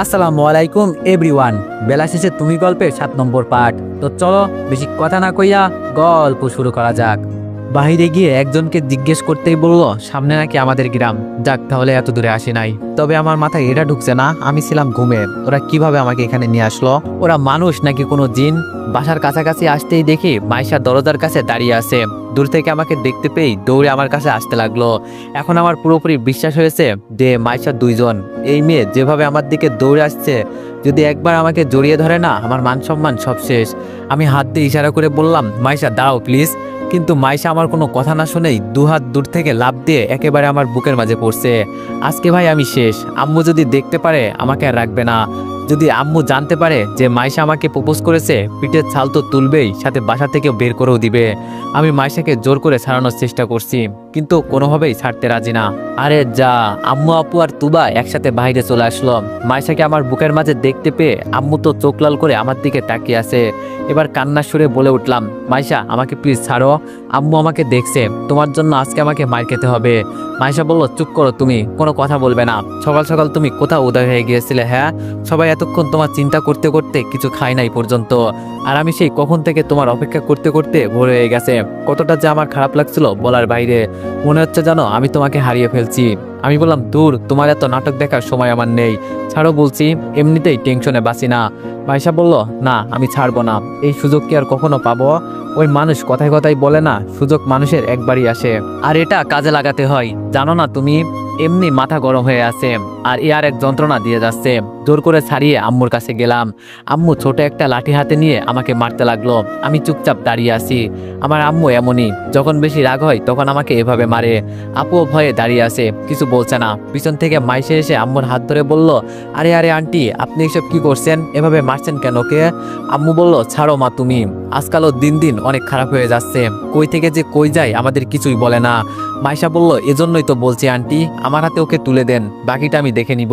আসসালামু আলাইকুম, এভরিওয়ান। বেলা শেষে তুমি গল্পের সাত নম্বর পাঠ। তো চলো, বেশি কথা না কইয়া গল্প শুরু করা যাক। বাহিরে গিয়ে একজনকে জিজ্ঞেস করতেই বলল, সামনে নাকি আমাদের গ্রাম? যাক, তাহলে এত দূরে আসি নাই। তবে আমার মাথায় এটা ঢুকছে না, আমি ছিলাম ঘুমের ওরা কীভাবে আমাকে এখানে নিয়ে আসলো? ওরা মানুষ নাকি কোনো জিন? বাসার কাছাকাছি আসতেই দেখি মাইশা দরজার কাছে দাঁড়িয়ে আছে। দূর থেকে আমাকে দেখতে পেয়ে দৌড়ে আমার কাছে আসতে লাগল। এখন আমার পুরোপুরি বিশ্বাস হয়েছে যে মাইশা দুইজন। এই মেয়ে যেভাবে আমার দিকে দৌড়ে আসছে, যদি একবার আমাকে জড়িয়ে ধরে না, আমার মান সম্মান সব শেষ। আমি হাত দিয়ে ইশারা করে বললাম, মাইশা দাও প্লিজ। কিন্তু মাইশা আমার কোনো কথা না শুনেই দুহাত দূর থেকে লাভ দিয়ে একেবারে আমার বুকের মাঝে পড়ছে। আজকে ভাই আমি শেষ। আম্মু যদি দেখতে পারে, আমাকে আর রাখবে না। যদি আম্মু জানতে পারে যে মাইশা আমাকে প্রপোজ করেছে, পিঠের ছাল তো তুলবেই, সাথে বাসা থেকে বের করেও দিবে। আমি মাইশাকে জোর করে ছাড়ানোর চেষ্টা করছি, কিন্তু কোনোভাবেই ছাড়তে রাজি না। আরে যা, আম্মু আপু আর তুবা একসাথে বাইরে চলে আসলো। মাইশাকে আমার বুকের মাঝে দেখতে পেয়ে আম্মু তো চোখ লাল করে আমার দিকে তাকিয়ে আছে। এবার কান্নার সুরে বলে উঠলাম মাইশা আমাকে প্লিজ ছাড়ো। আম্মু আমাকে দেখছে, তোমার জন্য আজকে আমাকে মার খেতে হবে। মাইশা বলল, চুপ করো তুমি, কোনো কথা বলবে না। সকাল সকাল তুমি কোথাও উদয় হয়ে গিয়েছিলে হ্যাঁ? সবাই এতক্ষণ তোমার চিন্তা করতে করতে কিছু খাই নাই পর্যন্ত। আর আমি সেই কখন থেকে তোমার অপেক্ষা করতে করতে ভোর হয়ে গেছে। কতটা যে আমার খারাপ লাগছিল বলার বাইরে। মনে হচ্ছে জানো আমি তোমাকে হারিয়ে ফেলছি। আমি বললাম, দূর, তোমার এত নাটক দেখার সময় আমার নেই। ছাড়ো বলছি, এমনিতেই টেনশনে বাঁচি না। মাইশা বলল, না, আমি ছাড়বো না। এই সুযোগ কি আর কখনো পাবো? ওই মানুষ কথায় কথায় বলে না, সুযোগ মানুষের একবারই আসে। আর এটা কাজে লাগাতে হয়। জানো না তুমি, এমনি মাথা গরম হয়ে আছে। আর এ আর এক যন্ত্রণা দিয়ে যাচ্ছে। জোর করে ছাড়িয়ে আম্মুর কাছে গেলাম। আম্মু ছোট একটা লাঠি হাতে নিয়ে আমাকে মারতে লাগল। আমি চুপচাপ দাঁড়িয়ে আছি। আমার আম্মু এমনই। যখন বেশি রাগ হয় তখন আমাকে এভাবে মারে। আপুও ভয়ে দাঁড়িয়ে আছে। কিছু বলছে না। পিছন থেকে মাইসে এসে আম্মুর হাত ধরে বলল, আরে আরে, আন্টি, আপনি এসব কি করছেন? এভাবে মারছেন কেন কে? আম্মু বলল, ছাড়ো মা তুমি। আজকালও দিন দিন অনেক খারাপ হয়ে যাচ্ছে। কই থেকে যে কই যায় আমাদের কিছুই বলে না। মাইশা বলল, এজন্যই তো বলছি আন্টি, আমার হাতে ওকে তুলে দেন। বাকিটা আমি দেখে নিব।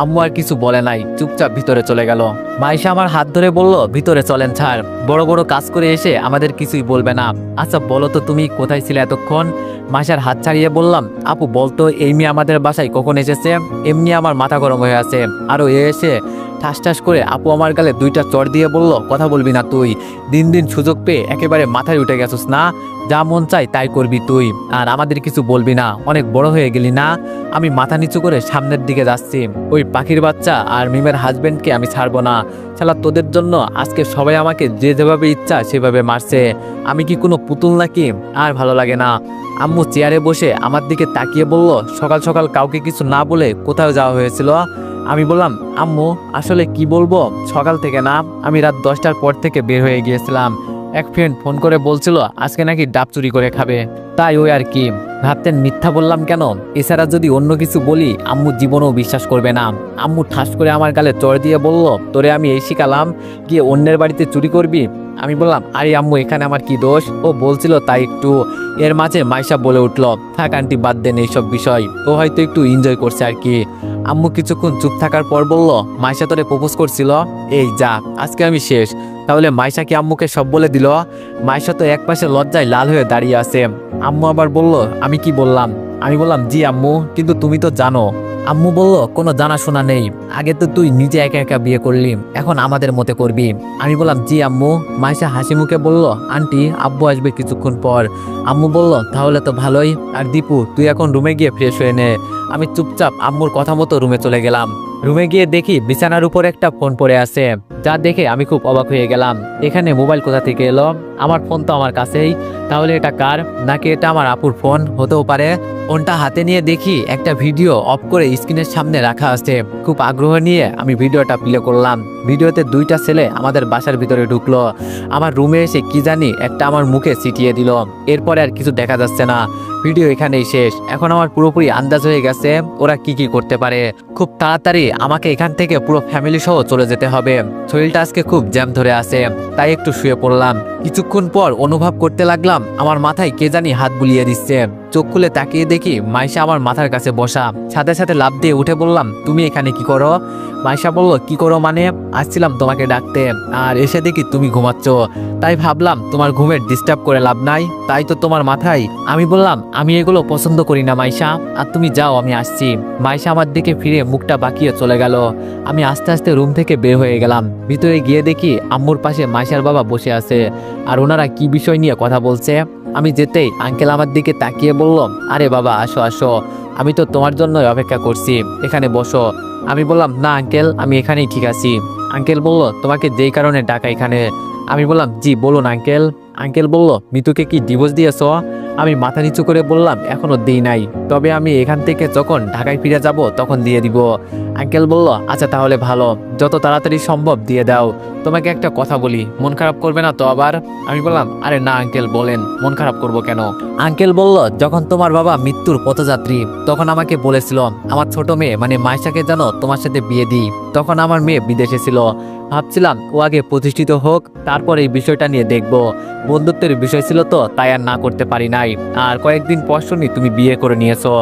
আম্মু আর কিছু বলে নাই চুপচাপ ভিতরে চলে গেল। মাইশা আমার হাত ধরে বলল, ভিতরে চলেন ছাড়। বড় বড় কাজ করে এসে আমাদের কিছুই বলবে না। আচ্ছা বলো তো তুমি কোথায় ছিলে এতক্ষণ? মাইশার হাত ছাড়িয়ে বললাম, আপু, বলতো, এই মেয়ে আমাদের বাসায় কখন এসেছে? এমনি আমার মাথা গরম হয়ে আছে। আরও এ এসে ঠাস ঠাস করে আপু আমার গালে দুইটা চর দিয়ে বলল, কথা বলবি না তুই। দিন দিন সুযোগ পেয়ে একেবারে মাথায় উঠে গেছিস না? যা মন চাই তাই করবি তুই। আর আমাদের কিছু বলবি না। অনেক বড় হয়ে গেলি না? আমি মাথা নিচু করে সামনের দিকে যাচ্ছি। ওই পাখির বাচ্চা আর মিমের হাজবেন্ডকে আমি ছাড়বো না। শালা, তোদের জন্য আজকে সবাই আমাকে যে যেভাবে ইচ্ছা সেভাবে মারছে। আমি কি কোনো পুতুল নাকি? আর ভালো লাগে না। আম্মু চেয়ারে বসে আমার দিকে তাকিয়ে বলল, সকাল সকাল কাউকে কিছু না বলে কোথাও যাওয়া হয়েছিল? আমি বললাম, আম্মু, আসলে কি বলব? সকাল থেকে না, আমি রাত দশটার পর থেকে বের হয়ে গিয়েছিলাম। এক ফ্রেন্ড ফোন করে বলছিল, আজকে নাকি ডাব চুরি করে খাবে। তাই ওই আর কি। ভাবতেন, মিথ্যা বললাম কেন? এছাড়া যদি অন্য কিছু বলি, আম্মু জীবনেও বিশ্বাস করবে না। আম্মু ঠাস করে আমার গালে চর দিয়ে বলল, তোরে আমি এই শিখালাম, গিয়ে অন্যের বাড়িতে চুরি করবি? আমি বললাম, আরে আম্মু, এখানে আমার কি দোষ? ও বলছিল তাই একটু। এর মাঝে মাইশা বলে উঠল, থাক আন্টি, বাদ দেন এইসব বিষয়। ও হয়তো একটু এনজয় করছে আর কি। আম্মু কিছুক্ষণ চুপ থাকার পর বলল, মাইশা তোরে প্রপোজ করছিল? এই যা, আজকে আমি শেষ। তাহলে মাইশা কি আম্মুকে সব বলে দিল। মাইশা তো একপাশে লজ্জায় লাল হয়ে দাঁড়িয়ে আছে। আম্মু আবার বলল, আমি কি বললাম? আমি বললাম, জি আম্মু, কিন্তু তুমি তো জানো। আম্মু বলল, কোনো জানাশোনা নেই। আগে তো তুই নিজে একা একা বিয়ে করলি, এখন আমাদের মতে করবি। আমি বললাম, জি আম্মু। মাইশা হাসি মুখে বলল, আন্টি, আব্বু আসবে কিছুক্ষণ পর। আম্মু বলল, তাহলে তো ভালোই। আর দীপু, তুই এখন রুমে গিয়ে ফ্রেশ হয়ে নে। আমি চুপচাপ আম্মুর কথা মতো রুমে চলে গেলাম। রুমে গিয়ে দেখি বিছানার উপর একটা ফোন পড়ে আছে। যা দেখে আমি খুব অবাক হয়ে গেলাম। এখানে মোবাইল কোথা থেকে এলো? আমার ফোন তো আমার কাছেই। তাহলে এটা কার? নাকি এটা আমার আপুর ফোন? হতেও পারে। ফোনটা হাতে নিয়ে দেখি একটা ভিডিও অফ করে স্ক্রিনের সামনে রাখা আছে। খুব আগ্রহ নিয়ে আমি ভিডিওটা প্লে করলাম। ভিডিওতে দুইটা ছেলে আমাদের বাসার ভিতরে ঢুকলো। আমার রুমে এসে কি জানি একটা আমার মুখে ছিটিয়ে দিল। এরপরে আর কিছু দেখা যাচ্ছে না। ভিডিও এখানেই শেষ। এখন আমার পুরোপুরি আন্দাজ হয়ে গেছে ওরা কি কি করতে পারে। খুব তাড়াতাড়ি আমাকে এখান থেকে পুরো ফ্যামিলি সহ চলে যেতে হবে। শরীরটা আজকে খুব জ্যাম ধরে আছে। তাই একটু শুয়ে পড়লাম। কিছুক্ষণ পর অনুভব করতে লাগলাম আমার মাথায় কে জানি হাত বুলিয়ে দিচ্ছে। চোখ খুলে তাকিয়ে দেখি মাইশা আমার মাথার কাছে বসা। সাথে সাথে লাভ দিয়ে উঠে বললাম, তুমি এখানে কি করো? মাইশা বলল, কি করো মানে? আসছিলাম তোমাকে ডাকতে, আর এসে দেখি তুমি ঘুমাচ্ছ। তাই ভাবলাম, তোমার ঘুমের ডিস্টার্ব করে লাভ নাই। তাই তো তোমার মাথায়। আমি বললাম, আমি এগুলো পছন্দ করি না, মাইশা। আর তুমি যাও, আমি আসছি। মাইশা আমার দিকে ফিরে মুখটা বাঁকিয়ে চলে গেল। আমি আস্তে আস্তে রুম থেকে বের হয়ে গেলাম। ভিতরে গিয়ে দেখি আম্মুর পাশে মাইশার বাবা বসে আছে। আর ওনারা কি বিষয় নিয়ে কথা বলছে? আমি যেতেই আঙ্কেল আমার দিকে তাকিয়ে বলল, আরে বাবা, আসো আসো। আমি তো তোমার জন্যই অপেক্ষা করছি। এখানে বসো। আমি বললাম, না, আঙ্কেল, আমি এখানেই ঠিক আছি। আঙ্কেল বলল, তোমাকে যেই কারণে ডাকা এখানে? আমি বললাম, জি, বলুন, আঙ্কেল। আঙ্কেল বলল, মিতুকে কি ডিভোর্স দিয়েছ? আমি মাথা নিচু করে বললাম, এখনও দিই নাই। তবে আমি এখান থেকে যখন ঢাকায় ফিরে যাব, তখন দিয়ে দিব। আঙ্কেল বলল আচ্ছা তাহলে ভালো। যত তাড়াতাড়ি সম্ভব দিয়ে দাও। তোমাকে একটা কথা বলি, মন খারাপ করবে না তো আবার? আমি বললাম, আরে না, আঙ্কেল, বলেন, মন খারাপ করব কেন? আঙ্কেল বলল, যখন তোমার বাবা মৃত্যুর পথযাত্রী, তখন আমাকে বলেছিল, আমার ছোট মেয়ে মানে মাইশাকে যেন তোমার সাথে বিয়ে দিই। তখন আমার মেয়ে বিদেশে ছিল। ভাবছিলাম, ও আগে প্রতিষ্ঠিত হোক, তারপর এই বিষয়টা নিয়ে দেখব। বন্ধুত্বের বিষয় ছিল তো, তাই আর না করতে পারি নাই। আর কয়েকদিন পর শুনি তুমি বিয়ে করে নিয়েছো।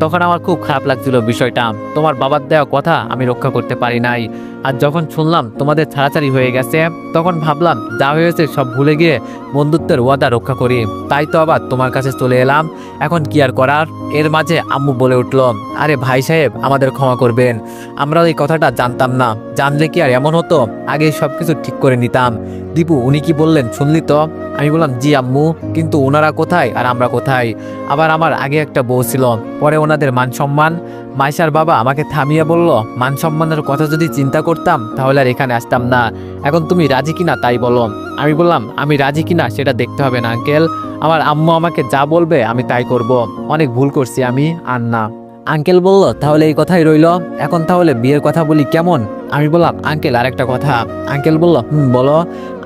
তখন আমার খুব খারাপ লাগছিল বিষয়টা। তোমার বাবার দেওয়া কথা আমি রক্ষা করতে পারি নাই। আর যখন শুনলাম তোমাদের ছাড়াছাড়ি হয়ে গেছে, তখন ভাবলাম যা হয়েছে সব ভুলে গিয়ে বন্ধুত্বের ওয়াদা রক্ষা করি। তাই তো আবার তোমার কাছে চলে এলাম। এখন কি আর করার? এর মাঝে আম্মু বলে উঠল, আরে ভাই সাহেব, আমাদের ক্ষমা করবেন। আমরা এই কথাটা জানতাম না। জানলে কি আর এমন হতো? আগে সব কিছু ঠিক করে নিতাম। দীপু, উনি কি বললেন? শুনলি তো? আমি বললাম, জি আম্মু, কিন্তু ওনারা কোথায় আর আমরা কোথায়? আবার আমার আগে একটা বউ ছিল, পরে ওনাদের মান সম্মান। মাইশার বাবা আমাকে থামিয়ে বলল, মান সম্মানের কথা যদি চিন্তা করতাম, তাহলে আর এখানে আসতাম না। এখন তুমি রাজি কিনা তাই বলো। আমি বললাম, আমি রাজি কিনা সেটা দেখতে হবে না, আঙ্কেল। আমার আম্মু আমাকে যা বলবে আমি তাই করব। অনেক ভুল করছি আমি, আর না। আঙ্কেল বলল, তাহলে এই কথাই রইল। এখন তাহলে বিয়ের কথা বলি কেমন? আমি বললাম, আঙ্কেল আর একটা কথা। আঙ্কেল বলল, হুম, বলো।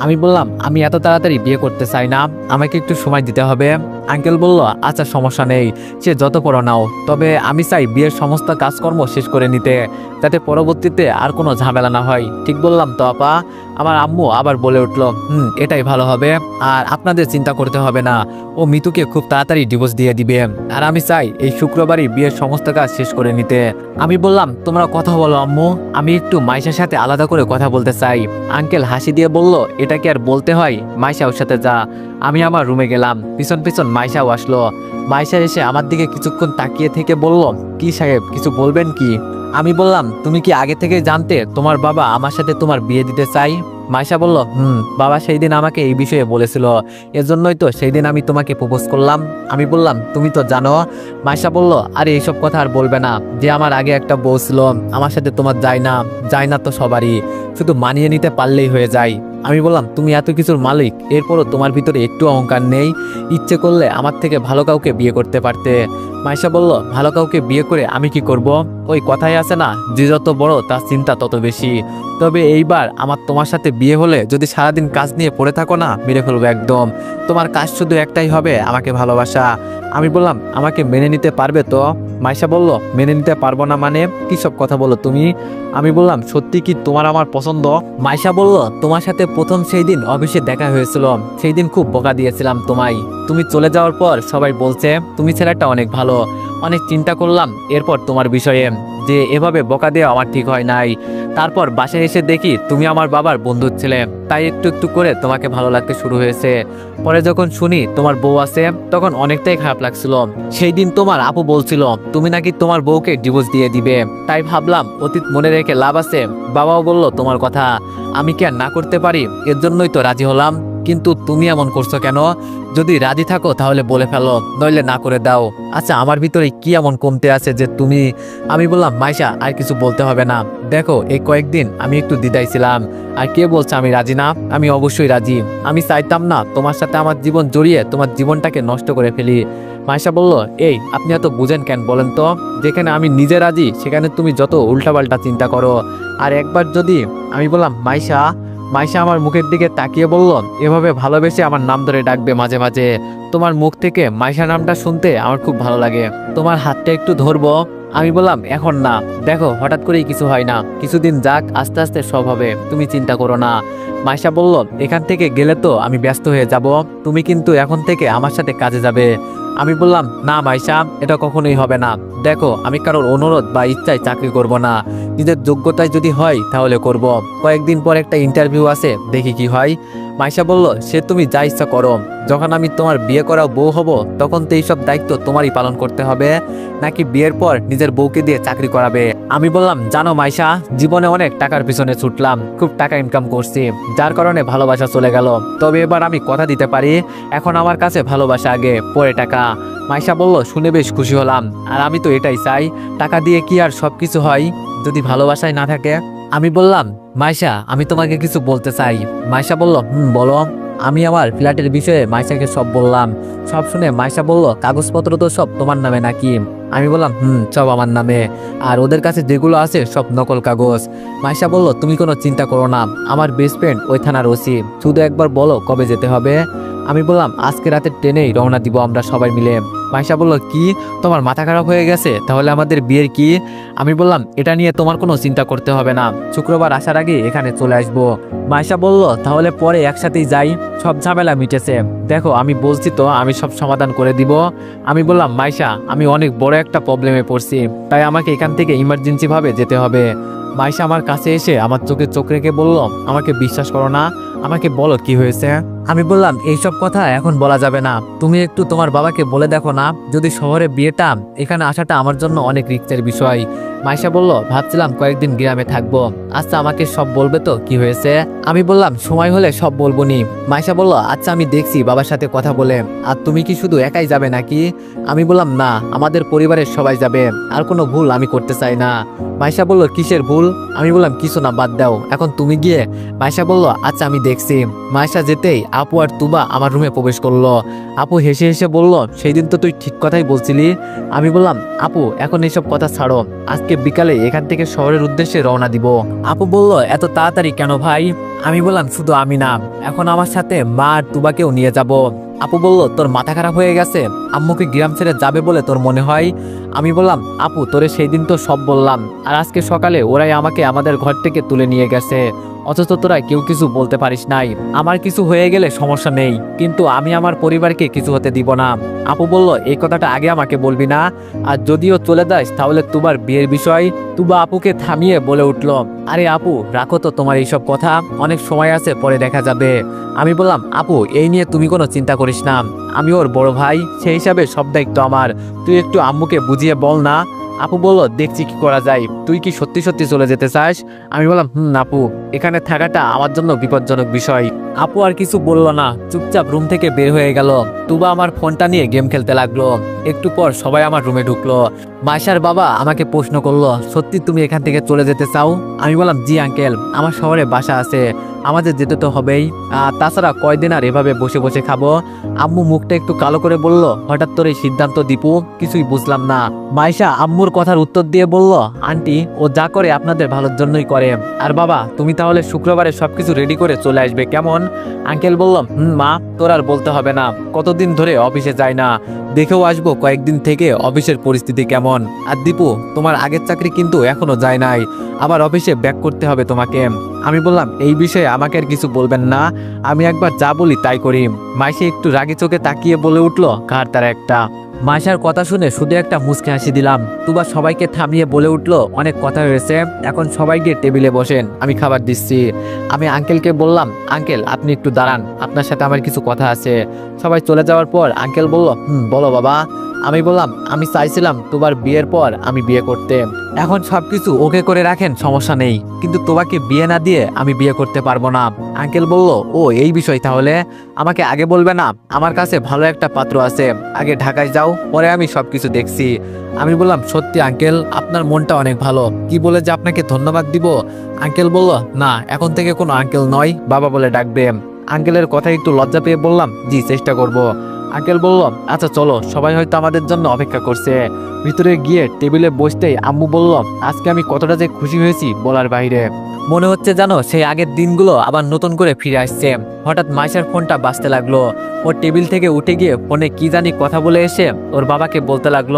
আমি বললাম, আমি এত তাড়াতাড়ি বিয়ে করতে চাই না, আমাকে একটু সময় দিতে হবে। আঙ্কেল বলল আচ্ছা সমস্যা নেই, সে যত পড়ো নাও, তবে আমি চাই বিয়ের সমস্ত কাজকর্ম শেষ করে নিতে, যাতে পরবর্তীতে আর কোনো ঝামেলা না হয়। ঠিক বললাম তো, আপা। আমার আম্মু আবার বলে উঠল, হুম, এটাই ভালো হবে, আর আপনাদের চিন্তা করতে হবে না, ও মিতুকে খুব তাড়াতাড়ি ডিভোর্স দিয়ে দিবে, আর আমি চাই এই শুক্রবারই বিয়ের সমস্ত কাজ শেষ করে নিতে। আমি বললাম, তোমরা কথা বলো, আম্মু, আমি একটু মাইশার সাথে আলাদা করে কথা বলতে চাই। আঙ্কেল হাসি দিয়ে বলল, এটা কি আর বলতে হয়? মাইশা ওর সাথে যা। আমি আমার রুমে গেলাম। পিছন পিছন মাইশাও আসলো। মাইশা এসে আমার দিকে কিছুক্ষণ তাকিয়ে থেকে বলল, কি সাহেব, কিছু বলবেন কি? আমি বললাম, তুমি কি আগে থেকে জানতে তোমার বাবা আমার সাথে তোমার বিয়ে দিতে চাই? মাইশা বলল, হুম, বাবা সেই দিন আমাকে এই বিষয়ে বলেছিল। এজন্যই তো সেই দিন আমি তোমাকে প্রপোজ করলাম। আমি বললাম, তুমি তো জানো? মাইশা বলল, আরে এইসব কথা আর বলবে না। যে আমার আগে একটা বউ ছিল, আমার সাথে তোমার যায় না যায় না তো সবারই। শুধু মানিয়ে নিতে পারলেই হয়ে যায়। আমি বললাম, তুমি এত কিছুর মালিক। এরপরও তোমার ভিতরে একটু অহংকার নেই। ইচ্ছে করলে আমার থেকে ভালো কাউকে বিয়ে করতে পারতে। মাইশা বলল, ভালো কাউকে বিয়ে করে আমি কি করব? ওই কথাই আছে না। যে যত বড়, তার চিন্তা তত বেশি। তবে এইবার আমার তোমার সাথে বিয়ে হলে যদি সারাদিন কাজ নিয়ে পড়ে থাকো না, মেরে ফেলব একদম। তোমার কাজ শুধু একটাই হবে, আমাকে ভালোবাসা। আমি বললাম, আমাকে মেনে নিতে পারবে তো? মাইশা বলল, মেনে নিতে পারব না মানে? কি সব কথা বলো তুমি? আমি বললাম, সত্যি কি তোমার আমার পছন্দ? মাইশা বলল, তোমার সাথে প্রথম সেই দিন অফিসে দেখা হয়েছিল সেই দিন খুব বোকা দিয়েছিলাম তোমায়। তুমি চলে যাওয়ার পর সবাই বলছে, তুমি ছেলেটা অনেক ভালো। অনেক চিন্তা করলাম, এরপর তোমার বিষয়ে যে এভাবে বকা দেওয়া আমার ঠিক হয় নাই। তারপর বাসায় এসে দেখি তুমি আমার বাবার বন্ধুর ছেলে, তাই একটু একটু করে তোমাকে ভালো লাগতে শুরু হয়েছে। পরে যখন শুনি তোমার বউ আছে, তখন অনেকটাই খারাপ লাগছিল। সেই দিন তোমার আপু বলছিল, তুমি নাকি তোমার বউকে ডিভোর্স দিয়ে দিবে। তাই ভাবলাম, অতীত মনে রেখে লাভ আছে। বাবাও বলল তোমার কথা। আমি কি আর না করতে পারি? এর জন্যই তো রাজি হলাম। কিন্তু তুমি এমন করছ কেন? যদি রাজি থাকো তাহলে বলে ফেলো, নইলে না করে দাও। আচ্ছা আমার ভিতরে কি এমন কমতে আছে যে তুমি, আমি বললাম, মাইশা, আর কিছু বলতে হবে না। দেখো, এই কয়েকদিন আমি একটু দ্বিধায় ছিলাম। আর কে বলছে আমি রাজি না? আমি অবশ্যই রাজি। আমি চাইতাম না তোমার সাথে আমার জীবন জড়িয়ে তোমার জীবনটাকে নষ্ট করে ফেলি। মাইশা বলল, এই, আপনি এত বুঝেন কেন বলেন তো? যেখানে আমি নিজে রাজি, সেখানে তুমি যত উল্টাপাল্টা চিন্তা করো। আর একবার যদি, আমি বললাম, মাইশা মাইশা আমার মুখের দিকে তাকিয়ে বলল, এভাবে ভালোবেসে আমার নাম ধরে ডাকবে মাঝে মাঝে। তোমার মুখ থেকে মাইশা নামটা শুনতে আমার খুব ভালো লাগে। তোমার হাতটা একটু ধরবো? আমি বললাম, এখন না। দেখো, হঠাৎ করেই কিছু হয় না। কিছুদিন যাক, আস্তে আস্তে সব হবে। তুমি চিন্তা করো না। মাইশা বলল, এখান থেকে গেলে তো আমি ব্যস্ত হয়ে যাব। তুমি কিন্তু এখন থেকে আমার সাথে কাজে যাবে। আমি বললাম, না মাইশা এটা কখনোই হবে না। দেখো, আমি কারোর অনুরোধ বা ইচ্ছায় চাকরি করব না। নিজের যোগ্যতায় যদি হয়, তাহলে করব। কয়েকদিন পর একটা ইন্টারভিউ আছে, দেখি কি হয়। মাইশা বলল, সে তুমি যা ইচ্ছা করো। যখন আমি তোমার বিয়ে করা বউ হব, তখন তো এইসব দায়িত্ব তোমারই পালন করতে হবে। নাকি বিয়ের পর নিজের বউকে দিয়ে চাকরি করাবে? আমি বললাম, জানো মাইশা, জীবনে অনেক টাকার পিছনে ছুটলাম, খুব টাকা ইনকাম করছি, যার কারণে ভালোবাসা চলে গেল। তবে এবার আমি কথা দিতে পারি, এখন আমার কাছে ভালোবাসা আগে, পরে টাকা। মাইশা বলল, শুনে বেশ খুশি হলাম, আর আমি তো এটাই চাই, টাকা দিয়ে কি আর সব কিছু হয়, যদি ভালোবাসায় না থাকে? আমি বললাম, মাইশা, আমি তোমাকে কিছু বলতে চাই। মাইশা বলল, হুম, বলো। আমি আমার ফ্ল্যাটের বিষয়ে মাইশাকে সব বললাম। সব শুনে মাইশা বলল, কাগজপত্র তো সব তোমার নামে নাকি? আমি বললাম, হুম, সব আমার নামে। আর ওদের কাছে যেগুলো আছে সব নকল কাগজ। মাইশা বলল, তুমি কোনো চিন্তা করো না, আমার বেস্ট ফ্রেন্ড ওই থানার ওসি। শুধু একবার বলো কবে যেতে হবে? আমি বললাম, আজকে রাতে ট্রেনেই রওনা দিব আমরা সবাই মিলে। মাইশা বলল, কি? তোমার মাথা খারাপ হয়ে গেছে? তাহলে আমাদের বিয়ের কি? আমি বললাম, এটা নিয়ে তোমার কোনো চিন্তা করতে হবে না। শুক্রবার আসার আগে এখানে চলে আসব। মাইশা বলল, তাহলে পরে একসাথেই যাই। সব ঝামেলা মিটেছে। দেখো, আমি বলছি তো, আমি সব সমাধান করে দিব। আমি বললাম, মাইশা, আমি অনেক বড় একটা প্রবলেমে পড়ছি। তাই আমাকে এখান থেকে ইমার্জেন্সি ভাবে যেতে হবে। মাইশা আমার কাছে এসে আমার চোখে চোখ রেখে বলল, আমাকে বিশ্বাস করো না। আমাকে বলো কি হয়েছে? আমি বললাম, এইসব কথা এখন বলা যাবে না। তুমি একটু তোমার বাবাকে বলে দেখো না। যদি শহরে বিয়েটা, এখানে আসাটা আমার জন্য অনেক রিক্সের বিষয়। মাইশা বলল, ভাবছিলাম কয়েকদিন গ্রামে থাকব। আচ্ছা আমাকে সব বলবে তো, কি হয়েছে? আমি বললাম, সময় হলে সব বলব নি মাইশা বলল আচ্ছা আমি দেখছি বাবার সাথে কথা বলে। আর তুমি কি শুধু একাই যাবে নাকি? আমি বললাম, না, আমাদের পরিবারের সবাই যাবে। আর কোনো ভুল আমি করতে চাই না। মাইশা বলল, কিসের ভুল? আমি বললাম, কিছু না, বাদ দাও। এখন তুমি গিয়ে, মাইশা বলল আচ্ছা আমি দেখছি। মাইশা যেতেই আপু আর তুবা আমার রুমে প্রবেশ করল। আপু হেসে হেসে বলল সেই দিন তো তুই ঠিক কথাই বলছিলি। আমি বললাম, আপু, এখন এইসব কথা ছাড়ো। আজকে বিকালে এখান থেকে শহরের উদ্দেশ্যে রওনা দিব। আপু বলল, এত তাড়াতাড়ি কেন ভাই? আমি বললাম, শুধু আমি না, এখন আমার সাথে মা আর তুবাকেও নিয়ে যাব। আপু বলল, তোর মাথা খারাপ হয়ে গেছে? আম্মুকে গ্রাম ছেড়ে যাবে বলে তোর মনে হয়? আমি বললাম, আপু, তোরে সেই দিন তো সব বললাম, আর আজকে সকালে ওরাই আমাকে আমাদের ঘর থেকে তুলে নিয়ে গেছে। অথচ তোরা কেউ কিছু বলতে পারিস নাই। আমার কিছু হয়ে গেলে সমস্যা নেই, কিন্তু আমি আমার পরিবারকে কিছু হতে দিব না। আপু বলল, এই কথাটা আগে আমাকে বলবি না, আর যদিও চলে যাস, তাহলে তোমার বিয়ের বিষয় তুবা আপুকে থামিয়ে বলে উঠল, আরে আপু, রাখো তো তোমার এইসব কথা, অনেক সময় আছে, পরে দেখা যাবে। আমি বললাম, আপু, এই নিয়ে তুমি কোনো চিন্তা করিস না। আমি ওর বড় ভাই সেই হিসাবে সব দায়িত্ব আমার। তুই একটু আম্মুকে বুঝিয়ে বল না। আপু বলল, দেখছি কি করা যায়। তুই কি সত্যি সত্যি চলে যেতে চাস? আমি বললাম, হুম, আপু। এখানে থাকাটা আমার জন্য বিপজ্জনক বিষয়। আপু আর কিছু বলল না। চুপচাপ রুম থেকে বের হয়ে গেল। তুবা আমার ফোনটা নিয়ে গেম খেলতে লাগল। একটু পর সবাই আমার রুমে ঢুকলো। মাইশার বাবা আমাকে প্রশ্ন করল, সত্যি তুমি এখান থেকে চলে যেতে চাও? আমি বললাম, জি আঙ্কেল আমার শহরে বাসা আছে, আমাদের যেতে তো হবেই। তাছাড়া কয়দিন আর এভাবে বসে বসে খাব? আম্মু মুখটা একটু কালো করে বলল, হঠাৎ তোর এই সিদ্ধান্ত দীপু, কিছুই বুঝলাম না। মাইশা আম্মুর কথার উত্তর দিয়ে বলল, আন্টি, ও যা করে আপনাদের ভালোর জন্যই করে। আর বাবা, তুমি তাহলে শুক্রবারে সবকিছু রেডি করে চলে আসবে, কেমন? আঙ্কেল বলল, হুম, মা, তোর আর বলতে হবে না, কতদিন ধরে অফিসে যায় না, দেখেও আসব কয়েকদিন থেকে অফিসের পরিস্থিতি কেমন? আর দীপু, তোমার আগের চাকরি কিন্তু এখনও যায় নাই। আবার অফিসে ব্যাক করতে হবে তোমাকে। আমি বললাম, এই বিষয়ে আমাকে আর কিছু বলবেন না। আমি একবার যা বলি তাই করি। মাইসে একটু রাগে চোখে তাকিয়ে বলে উঠল, কার তার একটা? মাইশার কথা শুনে শুধু একটা মুচকে হাসি দিলাম। তুবা সবাইকে থামিয়ে বলে উঠল, অনেক কথা হয়েছে। এখন সবাই গিয়ে টেবিলে বসেন। আমি খাবার দিচ্ছি। আমি আঙ্কেলকে বললাম, আঙ্কেল, আপনি একটু দাঁড়ান। আপনার সাথে আমার কিছু কথা আছে। সবাই চলে যাওয়ার পর আঙ্কেল বলল, হুম, বলো বাবা। আমি বললাম, আমি চাইছিলাম তোমার বিয়ের পর আমি বিয়ে করতে। এখন সবকিছু ওকে করে রাখেন, সমস্যা নেই। কিন্তু তোমাকে বিয়ে না দিয়ে আমি বিয়ে করতে পারব না। আঙ্কেল বলল, ও, এই বিষয় তাহলে? আমাকে আগে বলবে না? আমার কাছে ভালো একটা পাত্র আছে। আগে ঢাকায় যাও, পরে আমি সবকিছু দেখছি। আমি বললাম, সত্যি আঙ্কেল, আপনার মনটা অনেক ভালো। কি বলে যে আপনাকে ধন্যবাদ দিব? আঙ্কেল বলল, না, এখন থেকে কোনো আঙ্কেল নয়, বাবা বলে ডাকবে। আঙ্কেলের কথা একটু লজ্জা পেয়ে বললাম, জি, চেষ্টা করব। আঙ্কেল বলল আচ্ছা চলো, সবাই হয়তো আমাদের জন্য অপেক্ষা করছে। ভিতরে গিয়ে টেবিলে বসতেই আম্মু বলল, আজকে আমি কতটা যে খুশি হয়েছি বলার বাইরে। মনে হচ্ছে জানো সেই আগের দিনগুলো আবার নতুন করে ফিরে আসছে। হঠাৎ মাইশার ফোনটা বাঁচতে লাগল। ওর টেবিল থেকে উঠে গিয়ে ফোনে কি জানি কথা বলে এসে ওর বাবাকে বলতে লাগল,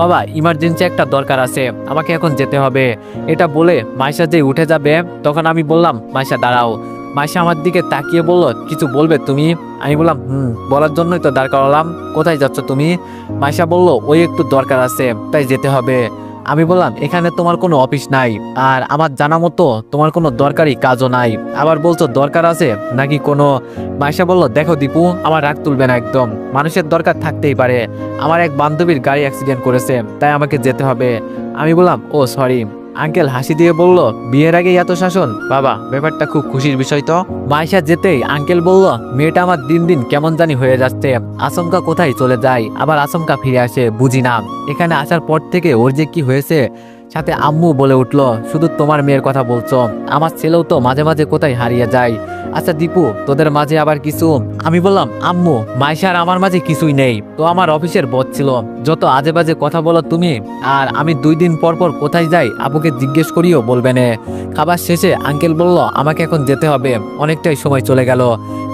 বাবা ইমার্জেন্সি একটা দরকার আছে, আমাকে এখন যেতে হবে। এটা বলে মাইশা যে উঠে যাবে, তখন আমি বললাম, মাইশা, দাঁড়াও। মাইশা আমার দিকে তাকিয়ে বলল, কিছু বলবে তুমি? আমি বললাম, হুম, বলার জন্যই তো দাঁড় করালাম। কোথায় যাচ্ছ তুমি? মাইশা বলল, ওই একটু দরকার আছে, তাই যেতে হবে। আমি বললাম, এখানে তোমার কোনো অফিস নাই, আর আমার জানা মতো তোমার কোনো দরকারি কাজও নাই। আবার বলছো দরকার আছে, নাকি কোনো? মাইশা বলল, দেখো দীপু, আমার রাগ তুলবে না একদম। মানুষের দরকার থাকতেই পারে। আমার এক বান্ধবীর গাড়ি অ্যাক্সিডেন্ট করেছে, তাই আমাকে যেতে হবে। আমি বললাম, ও, সরি। আঙ্কেল হাসি দিয়ে বলল, বিয়ের আগে এত শাসন? বাবা, ব্যাপারটা খুব খুশির বিষয় তো। মাইশা যেতেই আঙ্কেল বলল, মেয়েটা আমার দিন দিন কেমন জানি হয়ে যাচ্ছে। আচমকা কোথায় চলে যায়? আবার আচমকা ফিরে আসে, বুঝি না। এখানে আসার পর থেকে ওর যে কি হয়েছে, সাথে আম্মু বলে উঠল, শুধু তোমার মেয়ের কথা বলছো। আমার ছেলেও তো মাঝে মাঝে কোথায় হারিয়ে যায়। আচ্ছা দীপু, তোদের মাঝে আবার কিছু? আমি বললাম, আম্মু মাইশার আমার মাঝে কিছুই নেই। তো আমার অফিসের বস ছিল। যত আজে বাজে কথা বলো তুমি, আর আমি দুই দিন পর পর কোথায় যাই আবুকে জিজ্ঞেস করিও বলবে না। খাবার শেষে আঙ্কেল বলল, আমাকে এখন যেতে হবে। অনেকটাই সময় চলে গেল।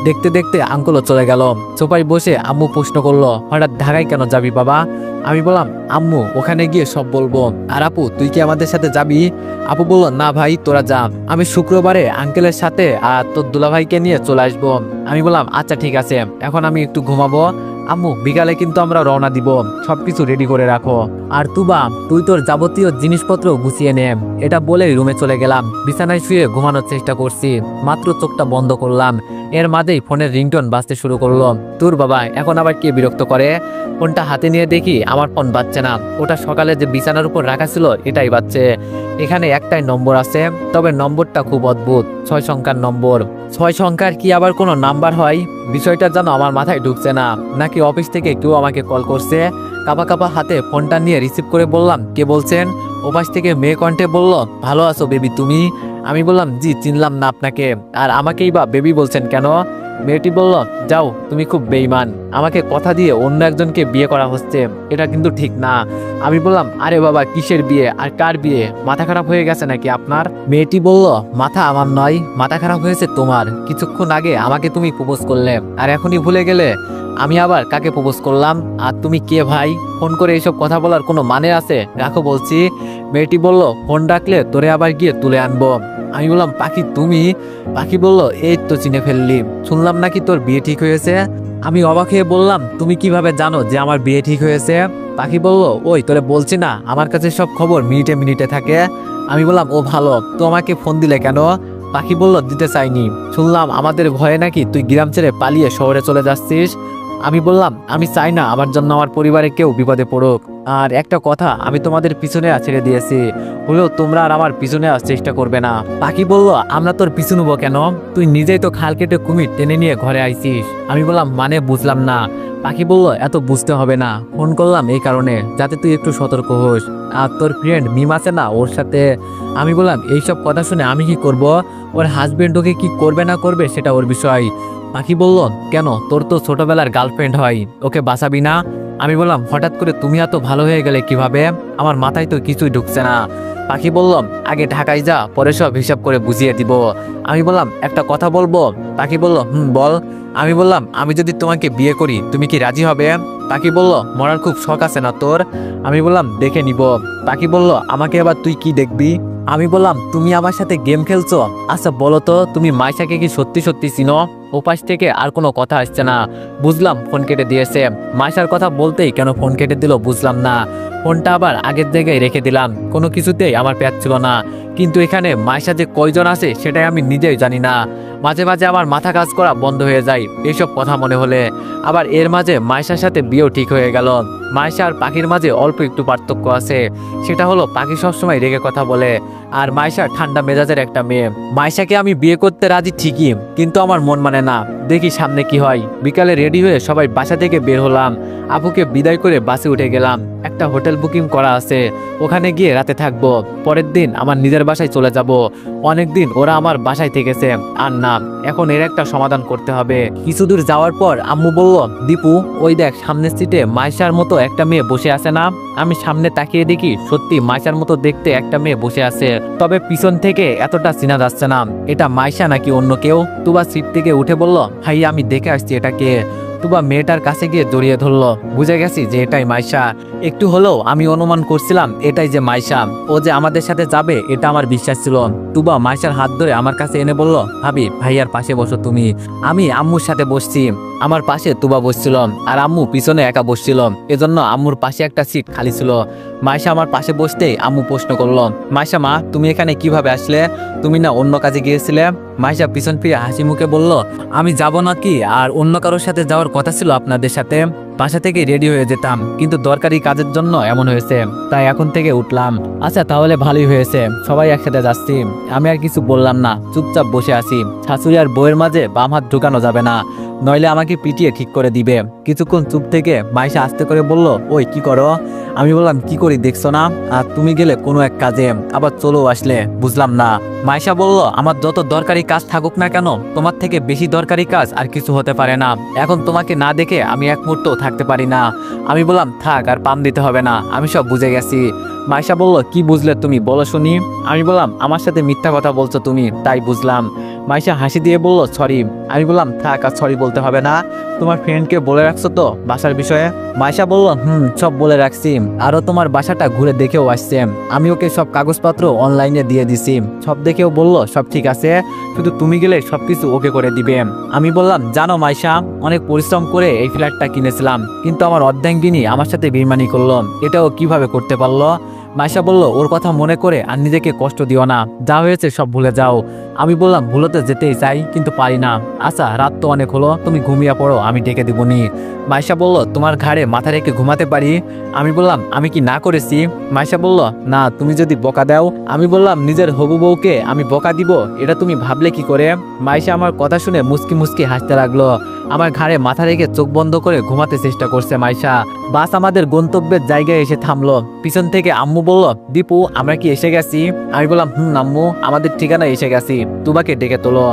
দেখতে দেখতে আঙ্কেলও চলে গেল। সোফায় বসে আম্মু প্রশ্ন করল, হঠাৎ ঢাকায় কেন যাবি বাবা? আমি বললাম, আম্মু, ওখানে গিয়ে সব বলব। আর আপু, তুই কি আমাদের সাথে যাবি? আপু বলল, না ভাই, তোরা যা। আমি শুক্রবারে আঙ্কেলের সাথে আর তোর দুলাভাইকে নিয়ে চলে আসব। আমি বললাম আচ্ছা ঠিক আছে। এখন আমি একটু ঘুমাবো। আম্মু, বিকালে কিন্তু আমরা রওনা দিব। সবকিছু রেডি করে রাখো। আর তুবা, তুই তোর যাবতীয় জিনিসপত্র গুছিয়ে নে। এটা বলেই রুমে চলে গেলাম। বিছানায় শুয়ে ঘুমানোর চেষ্টা করছি। মাত্র চোখটা বন্ধ করলাম। এর মাঝেই ফোনের রিংটোন বাজতে শুরু করল। তোর বাবা, এখন আবার কে বিরক্ত করে? ফোনটা হাতে নিয়ে দেখি আমার ফোন বাজছে না। ওটা সকালে যে বিছানার উপর রাখা ছিল, এটাই বাজছে। এখানে একটাই নম্বর আছে, তবে নম্বরটা খুব অদ্ভুত। ছয় সংখ্যার নম্বর। ছয় সংখ্যার কি আবার কোনো নাম্বার হয়? বিষয়টা যেন আমার মাথায় ঢুকছে না। অফিস থেকে কেউ আমাকে কল করছে? কাপা কাপা হাতে ফোনটা নিয়ে রিসিভ করে বললাম, কে বলছেন? ওপাশ থেকে মেয়ে কণ্ঠে বলল, ভালো আছো বেবি তুমি? আমি বললাম, জি, চিনলাম না আপনাকে। আর আমাকেই বা বেবি বলছেন কেন? মেয়েটি বলল, যাও, তুমি খুব বেইমান আমাকে কথা দিয়ে অন্য একজনকে বিয়ে করা হচ্ছে। এটা কিন্তু ঠিক না। আমি বললাম, আরে বাবা, কিসের বিয়ে? আর কার বিয়ে? মাথা খারাপ হয়ে গেছে নাকি আপনার? মেয়েটি বলল, মাথা আমার নয়, মাথা খারাপ হয়েছে তোমার। কিছুক্ষণ আগে আমাকে তুমি প্রপোজ করলে। আর এখনই ভুলে গেলে আমি আবার কাকে প্রপোজ করলাম? আর তুমি কে ভাই? ফোন করে এইসব কথা বলার কোনো মানে আছে? রাখো বলছি। মেয়েটি বলল, ফোন ডাকলে তোরে আবার গিয়ে তুলে আনব। আমি বললাম, পাখি, তুমি? পাখি বলল, এই তো চিনে ফেললি। শুনলাম নাকি তোর বিয়ে ঠিক হয়েছে? আমি অবাক হয়ে বললাম, তুমি কীভাবে জানো যে আমার বিয়ে ঠিক হয়েছে? পাখি বলল, ওই, তোরে বলছি না। আমার কাছে সব খবর মিনিটে মিনিটে থাকে। আমি বললাম, ও ভালো, তো আমাকে ফোন দিলে কেন? পাখি বলল, দিতে চাইনি। শুনলাম আমাদের ভয়ে নাকি তুই গ্রাম ছেড়ে পালিয়ে শহরে চলে যাচ্ছিস। আমি বললাম, আমি চাই না আমার জন্য আমার পরিবারে কেউ বিপদে পড়ুক। আর একটা কথা, আমি তোমাদের পিছনে ছেড়ে দিয়েছি। হলেও তোমরা আর আমার পিছনে আসার চেষ্টা করবে না। পাখি বলল, আমরা তোর পিছু নেব কেন? তুই নিজেই তো খাল কেটে কুমির টেনে নিয়ে ঘরে আইছিস। আমি বললাম মানে বুঝলাম না। পাখি বলল, এত বুঝতে হবে না। ফোন করলাম এই কারণে, যাতে তুই একটু সতর্ক হোস। আর তোর ফ্রেন্ড মিম আছে না, ওর সাথে আমি বললাম, এইসব কথা শুনে আমি কি করব? ওর হাজবেন্ড ওকে কি করবে না করবে সেটা ওর বিষয়। পাখি বলল কেন? তোর তো ছোটবেলার গার্লফ্রেন্ড হয়। ওকে বাঁচাবি না? আমি বললাম, হঠাৎ করে তুমি এত ভালো হয়ে গেলে কীভাবে? আমার মাথায় তো কিছুই ঢুকছে না। পাখি বললাম, আগে ঢাকায় যা, পরে সব হিসাব করে বুঝিয়ে দিব। আমি বললাম, একটা কথা বলব? পাখি বলল, হুম, বল। আমি বললাম, আমি যদি তোমাকে বিয়ে করি, তুমি কি রাজি হবে? পাখি বলল, মরার খুব শখ আছে না তোর? আমি বললাম, দেখে নিব। পাখি বলল, আমাকে আবার তুই কি দেখবি? আমি বললাম, তুমি আমার সাথে গেম খেলছো? আচ্ছা বলো তো, তুমি মাইশাকে কি সত্যি সত্যি চিনো? ওপাশ থেকে আর কোনো কথা আসছে না। বুঝলাম, ফোন কেটে দিয়েছে। মাইশার কথা বলতেই কেন ফোন কেটে দিল বুঝলাম না। ফোনটা আবার আগের জায়গায় রেখে দিলাম। কোনো কিছুতেই আমার প্যাচ ছিল না। কিন্তু এখানে মায়ের সাথে কয়জন আছে সেটাই আমি নিজেই জানি না। মাঝে মাঝে আমার মাথা কাজ করা বন্ধ হয়ে যায়। এইসব কথা মনে হলে আবার এর মাঝে মাইশার সাথে বিয়েও ঠিক হয়ে গেল। মাইশা আর পাখির মাঝে অল্প একটু পার্থক্য আছে। সেটা হলো পাখি সবসময় রেগে কথা বলে আর মাইশা ঠান্ডা মেজাজের একটা মেয়ে। মাইশাকে আমি বিয়ে করতে রাজি ঠিকই, কিন্তু আমার মন মানে না। দেখি সামনে কি হয়। বিকালে রেডি হয়ে সবাই বাসা থেকে বের হলাম। আপুকে বিদায় করে বাসে উঠে গেলাম। একটা হোটেল বুকিং করা আছে, ওখানে গিয়ে রাতে থাকব। পরের দিন আমার নিজের বাসায় চলে যাব। অনেকদিন ওরা আমার বাসায় থেকেছে। আর না, এখন এর একটা সমাধান করতে হবে। কিছু দূর যাওয়ার পর আম্মু বলল, দীপু, ওই দেখ, সামনের সিটে মাইশার মতো একটা মেয়ে বসে আছে না? আমি সামনে তাকিয়ে দেখি সত্যি মাইশার মতো দেখতে একটা মেয়ে বসে আছে। তবে পিছন থেকে এতটা চিনা যাচ্ছে না। এটা মাইশা নাকি অন্য কেউ? তুবা সিট থেকে উঠে বলল, ভাই, আমি দেখে আসছি এটাকে। তুবা মেয়েটার কাছে গিয়ে জড়িয়ে ধরলো। বুঝে গেছি যে এটাই মাইশা। একটু হলেও আমি অনুমান করছিলাম, এটাই যে মাইশা। ও যে আমাদের সাথে যাবে, এটা আমার বিশ্বাস ছিল। তুবা মাইশার হাত ধরে আমার কাছে এনে বলল, ভাবি, ভাইয়ার পাশে বসো তুমি। আমি আম্মুর সাথে বসছি। আমার পাশে তুবা বসছিল আর আম্মু পিছনে একা বসছিল। এজন্য আম্মুর পাশে একটা সিট খালি ছিল। মাইশা আমার পাশে বসতেই আম্মু প্রশ্ন করল, মাইশা মা, তুমি এখানে কীভাবে আসলে? তুমি না অন্য কাজে গিয়েছিলে? মাইশা পিছন ফিরে হাসি মুখে বলল, আমি যাব নাকি? আর অন্য কারোর সাথে যাওয়ার কথা ছিল আপনাদের সাথে? বাসা থেকে রেডি হয়ে যেতাম, কিন্তু দরকারি কাজের জন্য এমন হয়েছে। তাই এখন থেকে উঠলাম। আচ্ছা তাহলে ভালোই হয়েছে। সবাই একসাথে যাচ্ছি। আমি আর কিছু বললাম না। চুপচাপ বসে আছি। শাশুড়ি আর বউয়ের মাঝে বাম হাত ঢুকানো যাবে না। নইলে আমাকে পিটিয়ে ঠিক করে দিবে। কিছুক্ষণ চুপ থেকে মাইশা আস্তে করে বলল, ওই, কি করো? আমি বললাম, কি করি দেখছ না? আর তুমি গেলে কোনো এক কাজে। আবার চলো আসলে। বুঝলাম না। মাইশা বলল, আমার যত দরকারি কাজ থাকুক না কেন, তোমার থেকে বেশি দরকারি কাজ আর কিছু হতে পারে না। এখন তোমাকে না দেখে আমি এক মুহূর্ত থাকতে পারি না। আমি বললাম, থাক, আর পাম দিতে হবে না। আমি সব বুঝে গেছি। মাইশা বলল, কি বুঝলে তুমি? বলো শুনি। আমি বললাম, আমার সাথে মিথ্যা কথা বলছো তুমি, তাই বুঝলাম। মাইশা হাসি দিয়ে বলল, সরি। আমি বললাম, থাক আর সরি বলতে হবে না। তোমার ফ্রেন্ডকে বলে রাখছো তো বাসার বিষয়ে? মাইশা বলল, হুম, সব বলে রাখছি। আরও তোমার বাসাটা ঘুরে দেখেও আসছে। আমি ওকে সব কাগজপত্র অনলাইনে দিয়ে দিছি। সব দেখেও বলল, সব ঠিক আছে। শুধু তুমি গেলে সব কিছু ওকে করে দিবে। আমি বললাম, জানো মাইশা, অনেক পরিশ্রম করে এই ফ্ল্যাটটা কিনেছিলাম। কিন্তু আমার অর্ধাঙ্গিনী আমার সাথে বেইমানি করল। এটাও কীভাবে করতে পারল? মাইশা বলল, ওর কথা মনে করে আর নিজেকে কষ্ট দিও না। যা হয়েছে সব ভুলে যাও। আমি বললাম, ভুলোতে যেতেই চাই, কিন্তু পারি না। আচ্ছা রাত তো অনেক হলো, তুমি ঘুমিয়ে পড়ো, আমি ডেকে দিবনি। মাইশা বলল, তোমার ঘাড়ে মাথা রেখে ঘুমাতে পারি? আমি বললাম, আমি কি না করেছি? মাইশা বলল, না, তুমি যদি বকা দাও। আমি বললাম, নিজের হবু বউকে আমি বকা দিব, এটা তুমি ভাবলে কি করে? মাইশা আমার কথা শুনে মুসকি মুসকি হাসতে লাগল। আমার ঘাড়ে মাথা রেখে চোখ বন্ধ করে ঘুমাতে চেষ্টা করছে মাইশা। বাস আমাদের গন্তব্যের জায়গায় এসে থামলো। পিছন থেকে আম্মু বলল, দীপু, আমরা কি এসে গেছি? আমি বললাম, হুম, আম্মু, আমাদের ঠিকানা এসে গেছি। তুবাকে ডেকে তোলো।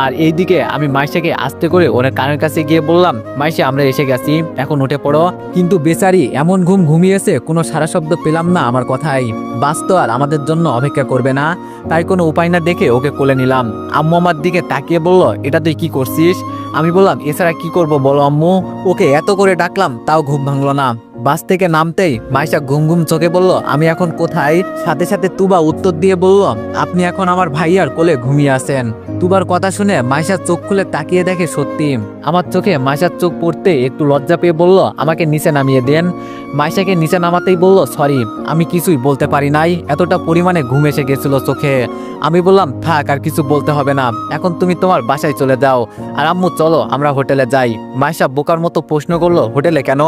আর এইদিকে আমি মাইশাকে আস্তে করে ওনার কানের কাছে গিয়ে বললাম, মাইশা, আমরা এসে গেছি, এখন উঠে পড়ো। কিন্তু বেচারি এমন ঘুম ঘুমিয়েছে, কোনো সারা শব্দ পেলাম না আমার কথাই বাস তো আর আমাদের জন্য অপেক্ষা করবে না। তাই কোনো উপায় না দেখে ওকে কোলে নিলাম। আম্মু আমার দিকে তাকিয়ে বলল, এটা তুই কি করছিস? আমি বললাম, এছাড়া কি করব বলো আম্মু? ওকে এত করে ডাকলাম, তাও ঘুম ভাঙলো না। বাস থেকে নামতেই মাইশা ঘুম ঘুম চোখে বলল, আমি এখন কোথায়? সাথে সাথে তুবা উত্তর দিয়ে বলল, আপনি এখন আমার ভাইয়ার কোলে ঘুমিয়ে আছেন। তুবার কথা শুনে মাইশার চোখ খুলে তাকিয়ে দেখে সত্যি। আমার চোখে মাইশার চোখ পড়তে একটু লজ্জা পেয়ে বলল, আমাকে নিচে নামিয়ে দেন। মাইশাকে নিচে নামাতেই বলল, সরি, আমি কিছুই বলতে পারি নাই। এতটা পরিমাণে ঘুম এসে গেছিল চোখে। আমি বললাম, থাক, আর কিছু বলতে হবে না। এখন তুমি তোমার বাসায় চলে যাও। আর আম্মু, চলো, আমরা হোটেলে যাই। মাইশা বোকার মতো প্রশ্ন করল, হোটেলে কেন?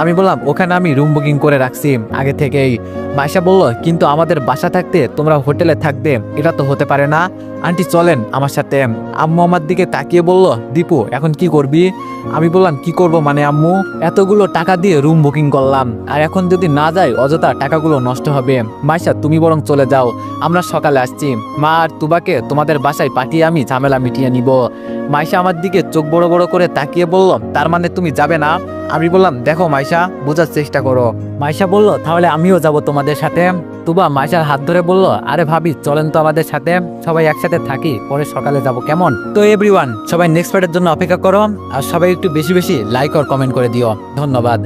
আমি বললাম ওখানে আমি রুম বুকিং করে রাখছি। আগে থেকেই। মাইশা বলল, কিন্তু আমাদের বাসা থাকতে তোমরা হোটেলে থাকবে। এটা তো হতে পারে না। আন্টি, চলেন, আমার সাথে। আম্মু আমার দিকে তাকিয়ে বলল, দীপু, এখন কি করবি? আমি বললাম, কি করব মানে আম্মু? এতগুলো টাকা দিয়ে রুম বুকিং করলাম। আর এখন যদি না যাই, অযথা টাকাগুলো নষ্ট হবে। মাইশা, তুমি বরং চলে যাও। আমরা সকালে আসছি। মা আর তুবাকে তোমাদের বাসায় পাঠিয়ে আমি ঝামেলা মিটিয়ে নিব। মাইশা আমার দিকে চোখ বড় বড় করে তাকিয়ে বলল, তার মানে তুমি যাবে না? আমি বললাম, দেখো মাইশা, বোঝার চেষ্টা করো। মাইশা বলল, তাহলে আমিও যাব তোমাদের সাথে। তুবা মাইশার হাত ধরে বলল, আরে ভাবি, চলেন তো আমাদের সাথে। সবাই একসাথে থাকি, পরে সকালে যাব, কেমন? তো এভরিওয়ান সবাই নেক্সট পার্টের জন্য অপেক্ষা করো, আর সবাই একটু বেশি বেশি লাইক আর কমেন্ট করে দিও। ধন্যবাদ।